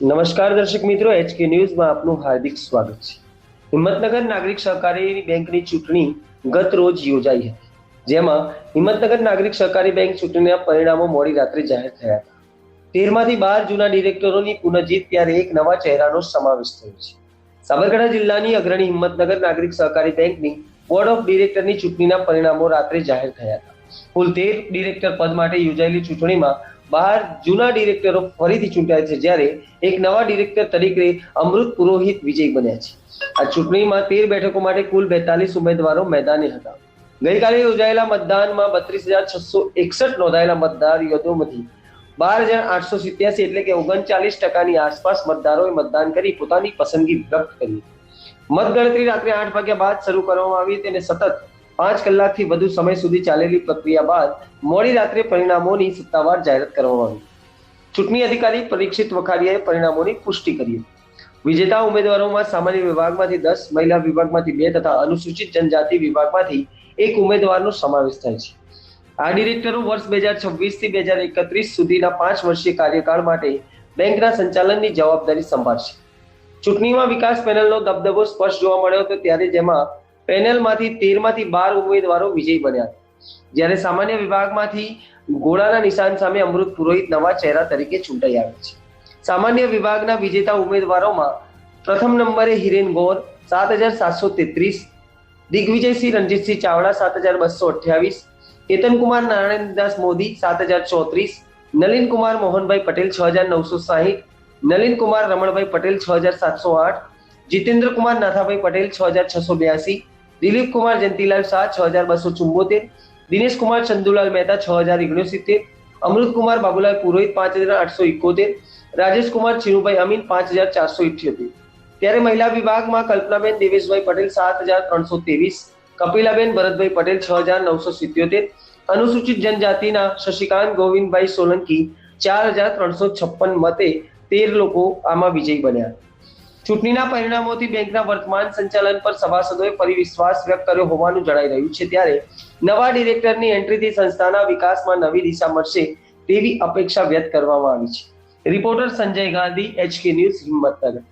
નમસ્કાર દર્શક મિત્રો એચકે ન્યૂઝમાં આપનું હાર્દિક સ્વાગત છે. હિંમતનગર નાગરિક સહકારી બેંકની ચૂંટણી ગત રોજ યોજાઈ હતી, જેમાં હિંમતનગર નાગરિક સહકારી બેંક ચૂંટણીના પરિણામો મોડી રાત્રે જાહેર થયા હતા. તેરમાંથી બાર જૂના ડિરેક્ટરોની પુનઃજીત ત્યારે એક નવા ચહેરાનો સમાવેશ થયો છે. સાબરકાંઠા જિલ્લાની અગ્રણી હિંમતનગર નાગરિક સહકારી બેંકની બોર્ડ ઓફ ડિરેક્ટરની ચૂંટણીના પરિણામો રાત્રે જાહેર થયા હતા. કુલ તેર ડિરેક્ટર પદ માટે યોજાયેલી ચૂંટણીમાં બાર જૂના ડિરેક્ટરો ફરીથી ચૂંટાયા છે જ્યારે એક નવા ડિરેક્ટર તરીકે અમૃત પુરોહિત વિજય બન્યા છે. આ ચૂંટણીમાં તેર બેઠકો માટે કુલ બેતાલીસ ઉમેદવારો મેદાને હતા. ગઈકાલે યોજાયેલા મતદાનમાં બત્રીસ હજાર છસો એકસઠ નોંધાયેલા મતદાર યાદોમાંથી બાર હજાર આઠસો સિત્યાસી એટલે કે ઓગણચાલીસ ટકાની આસપાસ મતદારોએ મતદાન કરી પોતાની પસંદગી વ્યક્ત કરી. મતગણતરી રાત્રે આઠ વાગ્યા બાદ શરૂ કરવામાં આવી અને સતત પાંચ કલાકથી વધુ સમય સુધી ચાલેલી પ્રક્રિયા બાદ મોડી રાત્રે પરિણામોની સત્તાવાર જાહેરાત કરવામાં આવી. ચૂંટણી અધિકારી પરીક્ષિત વખારિયાએ પરિણામોની પુષ્ટિ કરી. વિજેતા ઉમેદવારોમાં સામાન્ય વિભાગમાંથી દસ, મહિલા વિભાગમાંથી બે તથા અનુસૂચિત જનજાતિ વિભાગમાંથી એક ઉમેદવારનો સમાવેશ થાય છે. આ ડિરેક્ટરો વર્ષ બે હજાર છવ્વીસથી બે હજાર એકત્રીસ સુધીના પાંચ વર્ષીય કાર્યકાળ માટે બેંકના સંચાલનની જવાબદારી સંભાળશે. ચૂંટણીમાં વિકાસ પેનલનો દબદબો સ્પષ્ટ જોવા મળ્યો હતો ત્યારે જેમાં પેનલમાંથી તેરમાંથી બાર ઉમેદવારો વિજયી બન્યા. જ્યારે સામાન્ય વિભાગમાંથી ઘોડાના નિશાન સામે અમૃત પુરોહિત નવા ચહેરા તરીકે ચૂંટાઈ આવ્યા છે. સામાન્ય વિભાગના વિજેતા ઉમેદવારોમાં પ્રથમ નંબરે હિરેન ગોર, સાત હજાર સાતસો તેત્રીસ, દિગ્વિજયસિંહ રણજીતસિંહ ચાવડા, સાત હજાર બસો અઠ્યાવીસ, કેતનકુમાર નારાયણદાસ મોદી, સાત હજાર ચોત્રીસ નલિન કુમાર મોહનભાઈ પટેલ, છ હજાર નવસો સાહીઠ નલિન કુમાર રમણભાઈ પટેલ, છ હજાર સાતસો આઠ જીતેન્દ્ર કુમાર નાથાભાઈ પટેલ, છ હજાર છસો બ્યાસી દિલીપ કુમાર, જયંતિલાલ શાહ, છ હજાર બસો ચુંબોતેર દિનેશ કુમાર, ચંદુલાલ મહેતા, છ હજાર ઓગણસિત્તેર. અમૃત કુમાર, બાબુલાલ પુરોહિત, પાંચ હજાર આઠસો ઇકોતેર રાજેશ કુમાર, ચિરુભાઈ અમીન, પાંચ હજાર ચારસો ઇઠ્યોતેર ત્યારે મહિલા વિભાગમાં કલ્પનાબેન દેવેશભાઈ પટેલ, સાત હજાર ત્રણસો ત્રેવીસ. કપિલાબેન ભરતભાઈ પટેલ, છ હજાર નવસો સિત્યોતેર. અનુસૂચિત જનજાતિના શશિકાંત ગોવિંદભાઈ સોલંકી, ચાર હજાર ત્રણસો છપ્પન મતે તેર લોકો આમાં વિજયી બન્યા. ચૂંટણીના પરિણામોથી બેંકના વર્તમાન સંચાલન પર સભાસદોએ ફરી વિશ્વાસ વ્યક્ત કર્યો હોવાનું જણાઈ રહ્યું છે. ત્યારે નવા ડિરેક્ટરની એન્ટ્રીથી સંસ્થાના વિકાસમાં નવી દિશા મળશે તેવી અપેક્ષા વ્યક્ત કરવામાં આવી છે. Reporter Sanjay Gandhi, HK news Himmatnagar.